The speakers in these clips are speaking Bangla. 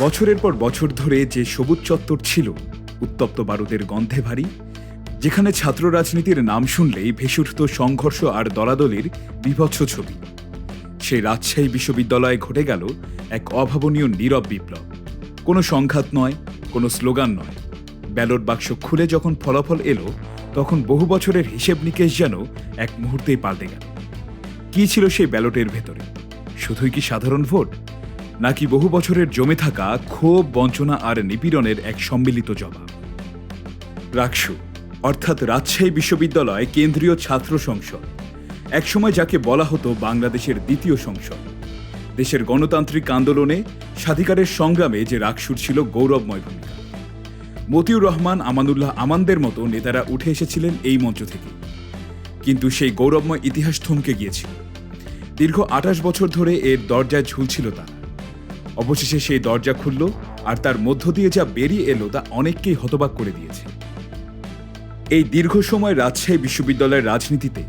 বছরের পর বছর ধরে যে সবুজ চত্বর ছিল, উত্তপ্ত বারুদের গন্ধে ভারী, যেখানে ছাত্র রাজনীতির নাম শুনলেই ভেসে উঠত সংঘর্ষ আর দলাদলির বিভৎস ছবি। সেই রাজশাহী বিশ্ববিদ্যালয়ে ঘটে গেল এক অভাবনীয় নীরব বিপ্লব। কোনো সংঘাত নয়, কোনো স্লোগান নয়। ব্যালট বাক্স খুলে যখন ফলাফল এলো, তখন বহু বছরের হিসেব নিকেশ যেন এক মুহূর্তেই পাল্টে গেল। কি ছিল সেই ব্যালটের ভেতরে? শুধুই কি সাধারণ ভোট? নাকি বহু বছরের জমে থাকা ক্ষোভ, বঞ্চনা আর নিপীড়নের এক সম্মিলিত জবাব? রাকসু, অর্থাৎ রাজশাহী বিশ্ববিদ্যালয় কেন্দ্রীয় ছাত্র সংসদ, একসময় যাকে বলা হতো বাংলাদেশের দ্বিতীয় সংসদ। দেশের গণতান্ত্রিক আন্দোলনে স্বাধিকারের সংগ্রামে যে রাকসুর ছিল গৌরবময় ভূমিকা। মতিউর রহমান, আমানুল্লাহ আমানদের মতো নেতারা উঠে এসেছিলেন এই মঞ্চ থেকে। কিন্তু সেই গৌরবময় ইতিহাস থমকে গিয়েছিল। দীর্ঘ আঠাশ বছর ধরে এর দরজায় ঝুলছিল তারা। অবশেষে সেই দরজা খুলল আর তার মধ্য দিয়ে যা বেরিয়ে এলো তা অনেককেই হতবাক করে দিয়েছে। এই দীর্ঘ সময় রাজশাহী বিশ্ববিদ্যালয়ের রাজনীতিতে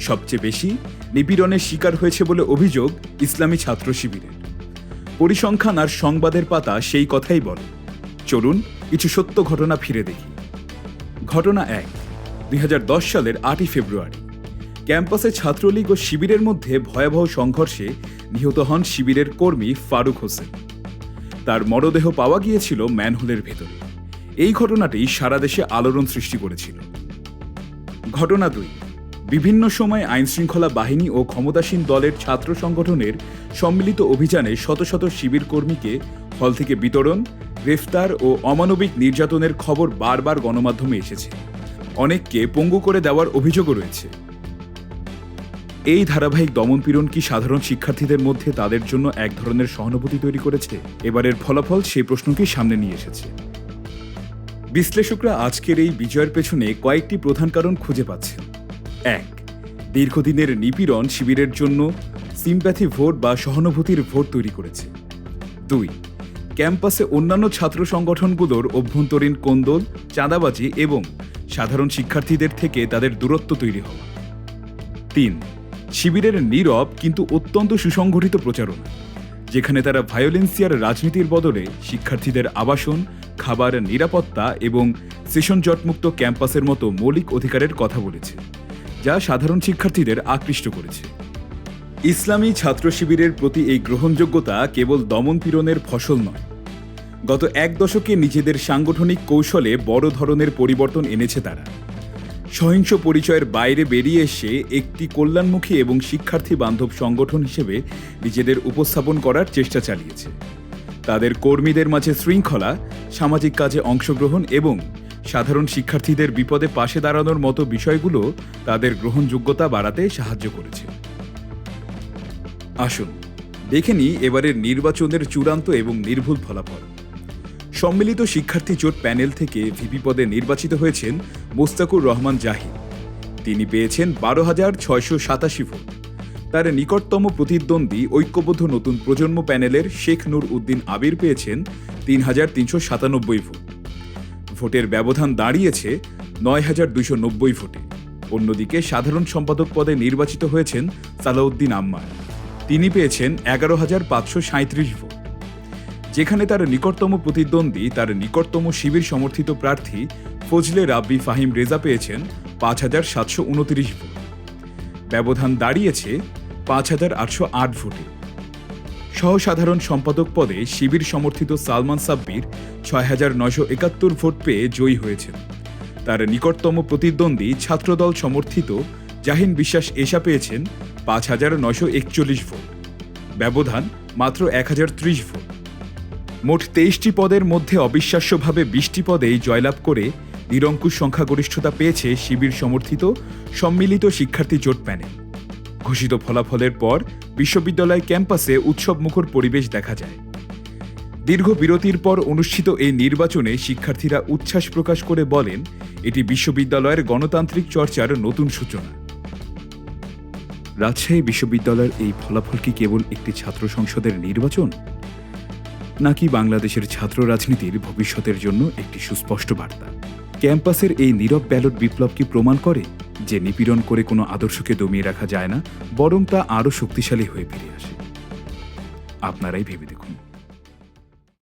সবচেয়ে বেশি নিপীড়নের শিকার হয়েছে বলে অভিযোগ ইসলামী ছাত্র শিবিরের। পরিসংখ্যান আর সংবাদের পাতা সেই কথাই বলে। চলুন কিছু সত্য ঘটনা ফিরে দেখি। ঘটনা এক, দুই সালের আটই ফেব্রুয়ারি। ক্যাম্পাসে ছাত্রলীগ ও শিবিরের মধ্যে ভয়াবহ সংঘর্ষে নিহত হন শিবিরের কর্মী ফারুক হোসেন। তার মরদেহ পাওয়া গিয়েছিল ম্যানহোলের ভেতরে। এই ঘটনাটি সারা দেশে আলোড়ন সৃষ্টি করেছিল। ঘটনা দুই, বিভিন্ন সময় আইনশৃঙ্খলা বাহিনী ও ক্ষমতাসীন দলের ছাত্র সংগঠনের সম্মিলিত অভিযানে শত শত শিবির কর্মীকে হল থেকে বিতরণ, গ্রেফতার ও অমানবিক নির্যাতনের খবর বারবার গণমাধ্যমে এসেছে। অনেককে পঙ্গু করে দেওয়ার অভিযোগও রয়েছে। এই ধারাবাহিক দমনপীড়ন কি সাধারণ শিক্ষার্থীদের মধ্যে তাদের জন্য এক ধরনের সহানুভূতি তৈরি করেছে? এবারের ফলাফল সেই প্রশ্নকেই সামনে নিয়ে এসেছে। বিশ্লেষকরা আজকের এই বিজয়ের পেছনে কয়েকটি প্রধান কারণ খুঁজে পাচ্ছেন। এক, দীর্ঘদিনের নিপীড়ন শিবিরের জন্য সিম্প্যাথি ভোট বা সহানুভূতির ভোট তৈরি করেছে। দুই, ক্যাম্পাসে অন্যান্য ছাত্র সংগঠনগুলোর অভ্যন্তরীণ কোন্দল, চাঁদাবাজি এবং সাধারণ শিক্ষার্থীদের থেকে তাদের দূরত্ব তৈরি হওয়া। তিন শিবিরের নীরব কিন্তু অত্যন্ত সুসংগঠিত প্রচারণা, যেখানে তারা ভায়োলেন্সিয়ার রাজনীতির বদলে শিক্ষার্থীদের আবাসন, খাবার নিরাপত্তা এবং সেশন জটমুক্ত ক্যাম্পাসের মতো মৌলিক অধিকারের কথা বলেছে, যা সাধারণ শিক্ষার্থীদের আকৃষ্ট করেছে। ইসলামী ছাত্র শিবিরের প্রতি এই গ্রহণযোগ্যতা কেবল দমন পীড়নের ফসল নয়, গত এক দশকে নিজেদের সাংগঠনিক কৌশলে বড় ধরনের পরিবর্তন এনেছে তারা। সহিংস পরিচয়ের বাইরে বেরিয়ে এসে একটি কল্যাণমুখী এবং শিক্ষার্থী বান্ধব সংগঠন হিসেবে নিজেদের উপস্থাপন করার চেষ্টা চালিয়েছে। তাদের কর্মীদের মাঝে শৃঙ্খলা, সামাজিক কাজে অংশগ্রহণ এবং সাধারণ শিক্ষার্থীদের বিপদে পাশে দাঁড়ানোর মতো বিষয়গুলো তাদের গ্রহণযোগ্যতা বাড়াতে সাহায্য করেছে। আসুন, দেখে নিই এবারের নির্বাচনের চূড়ান্ত এবং নির্ভুল ফলাফল। সম্মিলিত শিক্ষার্থী জোট প্যানেল থেকে ভিপি পদে নির্বাচিত হয়েছেন মোস্তাকুর রহমান জাহিদ। তিনি পেয়েছেন বারো হাজার ছয়শো সাতাশি ভোট। তার নিকটতম প্রতিদ্বন্দ্বী ঐক্যবদ্ধ নতুন প্রজন্ম প্যানেলের শেখ নূর উদ্দিন আবির পেয়েছেন তিন হাজার তিনশো সাতানব্বই ভোট। ভোটের ব্যবধান দাঁড়িয়েছে নয় হাজার দুইশো নব্বই ভোটে। অন্যদিকে সাধারণ সম্পাদক পদে নির্বাচিত হয়েছেন সালাউদ্দিন আম্মার। তিনি পেয়েছেন এগারো হাজার পাঁচশো সাঁত্রিশ ভোট। যেখানে তার নিকটতম প্রতিদ্বন্দ্বী, তার নিকটতম শিবির সমর্থিত প্রার্থী ফজলে রাব্বি ফাহিম রেজা পেয়েছেন পাঁচ হাজার সাতশো উনত্রিশ ভোট। ব্যবধান দাঁড়িয়েছে পাঁচ হাজার আটশো আট ভোটে। সহসাধারণ সম্পাদক পদে শিবির সমর্থিত সালমান সাব্বির ছয় হাজার নয়শো একাত্তর ভোট পেয়ে জয়ী হয়েছেন। তার নিকটতম প্রতিদ্বন্দ্বী ছাত্রদল সমর্থিত জাহিন বিশ্বাস এশা পেয়েছেন পাঁচ হাজার নয়শো একচল্লিশ ভোট। ব্যবধান মাত্র এক হাজার ত্রিশ ভোট। মোট তেইশটি পদের মধ্যে অবিশ্বাস্যভাবে বিশটি পদেই জয়লাভ করে নিরঙ্কুশ সংখ্যাগরিষ্ঠতা পেয়েছে শিবির সমর্থিত সম্মিলিত শিক্ষার্থী জোট প্যানেল। ঘোষিত ফলাফলের পর বিশ্ববিদ্যালয় ক্যাম্পাসে উৎসবমুখর পরিবেশ দেখা যায়। দীর্ঘ বিরতির পর অনুষ্ঠিত এই নির্বাচনে শিক্ষার্থীরা উচ্ছ্বাস প্রকাশ করে বলেন, এটি বিশ্ববিদ্যালয়ের গণতান্ত্রিক চর্চার নতুন সূচনা। রাজশাহী বিশ্ববিদ্যালয়ের এই ফলাফল কি কেবল একটি ছাত্র সংসদের নির্বাচন? নাকি বাংলাদেশের ছাত্র রাজনীতির ভবিষ্যতের জন্য একটি সুস্পষ্ট বার্তা? ক্যাম্পাসের এই নীরব ব্যালট বিপ্লব কি প্রমাণ করে যে নিপীড়ন করে কোনো আদর্শকে দমিয়ে রাখা যায় না, বরং তা আরও শক্তিশালী হয়ে ফিরে আসে? আপনারাই ভেবে দেখুন।